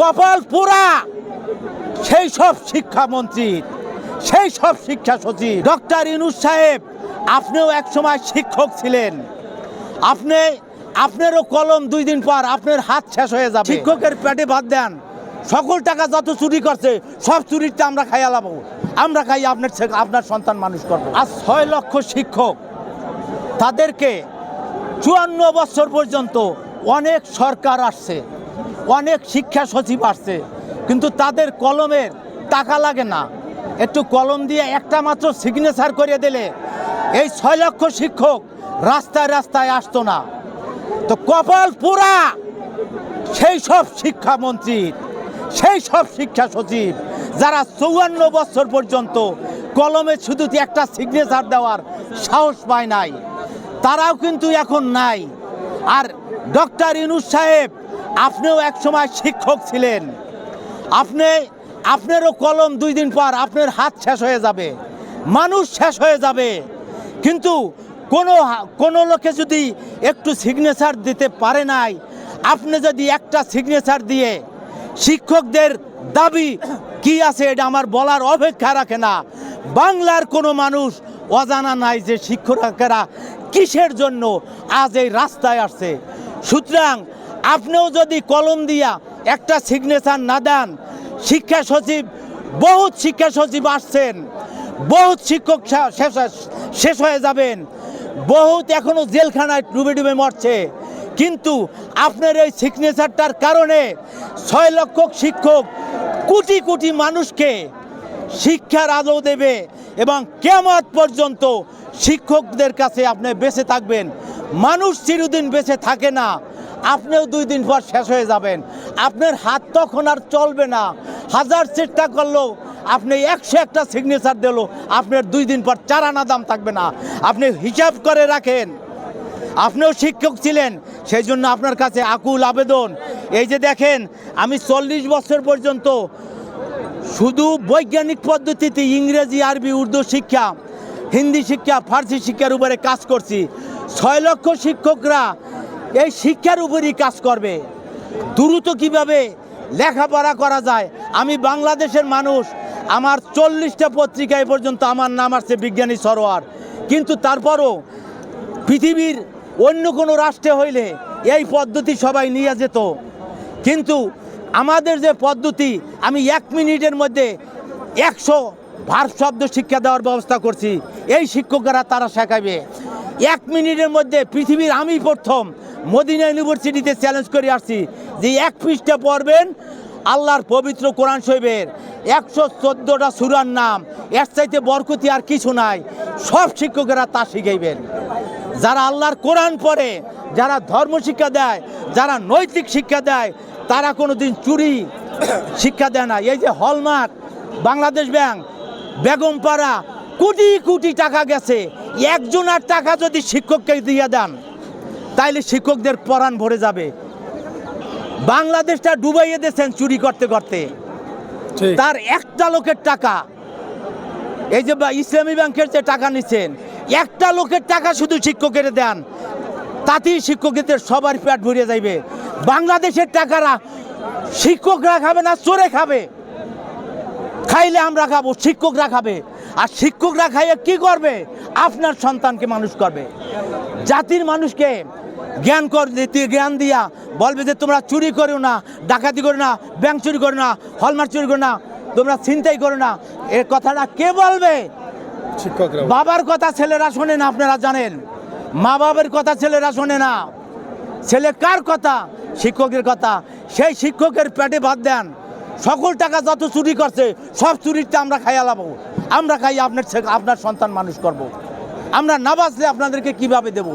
কপাল পোড়া সেই সব শিক্ষামন্ত্রীর সেই সব শিক্ষা সচিব। ডক্টর ইনুস সাহেব, আপনিও একসময় শিক্ষক ছিলেন। আপনি, আপনারও কলম দুই দিন পর আপনার হাত শেষ হয়ে যাবে। শিক্ষকের পেটে ভাত দেন। সকল টাকা যত চুরি করছে, সব চুরিটা আমরা খাইয়া লাবো আমরা খাই আপনার আপনার সন্তান মানুষ করব। আর ছয় লক্ষ শিক্ষক। তাদেরকে চুয়ান্ন বছর পর্যন্ত অনেক সরকার আসছে। অনেক শিক্ষা সচিব আসছে, কিন্তু তাদের কলমের টাকা লাগে না। একটু কলম দিয়ে একটা মাত্র সিগনেচার করে দিলে এই ছয় লক্ষ শিক্ষক রাস্তায় রাস্তায় আসতো না। তো কপাল পোড়া সেই সব শিক্ষামন্ত্রীর সেই সব শিক্ষা সচিব, যারা চৌয়ান্ন বছর পর্যন্ত কলমে শুধু একটা সিগনেচার দেওয়ার সাহস পায় নাই, তারাও কিন্তু এখন নাই। আর ডক্টর ইনুস সাহেব আপনিও একসময় শিক্ষক ছিলেন। আপনি, আপনারও কলম দুই দিন পর আপনার হাত শেষ হয়ে যাবে, মানুষ শেষ হয়ে যাবে। কিন্তু কোনো কোনো লোকে যদি একটু সিগনেচার দিতে পারে নাই, আপনি যদি একটা সিগনেচার দিয়ে শিক্ষকদের দাবি কি আছে এটা আমার বলার অপেক্ষা রাখে না। বাংলার কোনো মানুষ অজানা নাই যে শিক্ষকেরা কিসের জন্য আজ এই রাস্তায় আসছে। সুতরাং আপনিও যদি কলম দিয়া একটা সিগনেচার না দেন, শিক্ষা সচিব, বহুত শিক্ষা সচিব আসছেন, বহুত শিক্ষক শেষ হয়ে যাবেন, বহুত এখনও জেলখানায় ডুবে ডুবে মরছে, কিন্তু আপনার এই সিগনেচারটার কারণে ছয় লক্ষ শিক্ষক, কোটি কোটি মানুষকে শিক্ষার আলো দেবে এবং কেমত পর্যন্ত শিক্ষকদের কাছে আপনি বেঁচে থাকবেন। মানুষ চিরদিন বেঁচে থাকে না। আপনিও দুই দিন পর শেষ হয়ে যাবেন। আপনার হাত তখন আর চলবে না। হাজার চেষ্টা করলেও আপনি একশো একটা সিগনেচার দিল আপনার দুই দিন পর চার আনা দাম থাকবে না। আপনি হিসাব করে রাখেন। আপনিও শিক্ষক ছিলেন, সেই জন্য আপনার কাছে আকুল আবেদন। এই যে দেখেন, আমি চল্লিশ বছর পর্যন্ত শুধু বৈজ্ঞানিক পদ্ধতিতে ইংরেজি, আরবি, উর্দু শিক্ষা, হিন্দি শিক্ষা, ফার্সি শিক্ষার উপরে কাজ করছি। ছয় লক্ষ শিক্ষকরা এই শিক্ষার উপরই কাজ করবে। দ্রুত কীভাবে লেখাপড়া করা যায়? আমি বাংলাদেশের মানুষ, আমার চল্লিশটা পত্রিকায় পর্যন্ত আমার নাম আসছে বিজ্ঞানী সরোয়ার। কিন্তু তারপরও পৃথিবীর অন্য কোনো রাষ্ট্রে হইলে এই পদ্ধতি সবাই নিয়ে যেত। কিন্তু আমাদের যে পদ্ধতি, আমি এক মিনিটের মধ্যে একশো ভার শব্দ শিক্ষা দেওয়ার ব্যবস্থা করছি। এই শিক্ষকেরা তারা শেখাবে। এক মিনিটের মধ্যে পৃথিবীর আমি প্রথম মদিনা ইউনিভার্সিটিতে চ্যালেঞ্জ করে আসছি যে এক পৃষ্ঠা পড়বেন আল্লাহর পবিত্র কোরআন শৈবের একশো চোদ্দোটা সুরার নাম, এর চাইতে বরকতি আর কিছু নাই। সব শিক্ষকেরা তা শিখাইবেন। যারা আল্লাহর কোরআন পড়ে, যারা ধর্ম শিক্ষা দেয়, যারা নৈতিক শিক্ষা দেয়, তারা কোনো দিন চুরি শিক্ষা দেয় না। এই যে হলমার্ক, বাংলাদেশ ব্যাংক, বেগমপাড়া, কোটি কোটি টাকা গেছে। একজনের টাকা যদি শিক্ষককে দিয়ে দেন তাইলে শিক্ষকদের পরাণ ভরে যাবে। বাংলাদেশটা ডুবাইয়ে দিয়েছেন চুরি করতে করতে। তার একটা লোকের টাকা এই যে বা- ইসলামী ব্যাংকের যে টাকা নিচ্ছেন একটা লোকের টাকা শুধু শিক্ষকের দেন তাতেই শিক্ষকদের সবার পেট ভরিয়ে যাইবে। বাংলাদেশের টাকারা শিক্ষকরা খাবে না চোরে খাবে। খাইলে আমরা খাব শিক্ষকরা খাবে। আর শিক্ষকরা খাইয়ে কি করবে? আপনার সন্তানকে মানুষ করবে। জাতির মানুষকে জ্ঞান কর দিতে জ্ঞান দিয়া বলবে যে তোমরা চুরি করো না ডাকাতি করো না ব্যাংক চুরি করো না হলমার্ক চুরি করো না তোমরা চিন্তাই করো না। এর কথাটা কে বলবে? বাবার কথা ছেলেরা শোনে না আপনারা জানেন। মা বাবার কথা ছেলেরা শোনে না। ছেলে কার কথা? শিক্ষকের কথা। সেই শিক্ষকের পেটে ভাত দেন। সকল টাকা যত চুরি করছে সব চুরিটা আমরা খাইয়া লাবো। আমরা খাই আপনার আপনার সন্তান মানুষ করব। আমরা না বাঁচলে আপনাদেরকে কীভাবে দেব?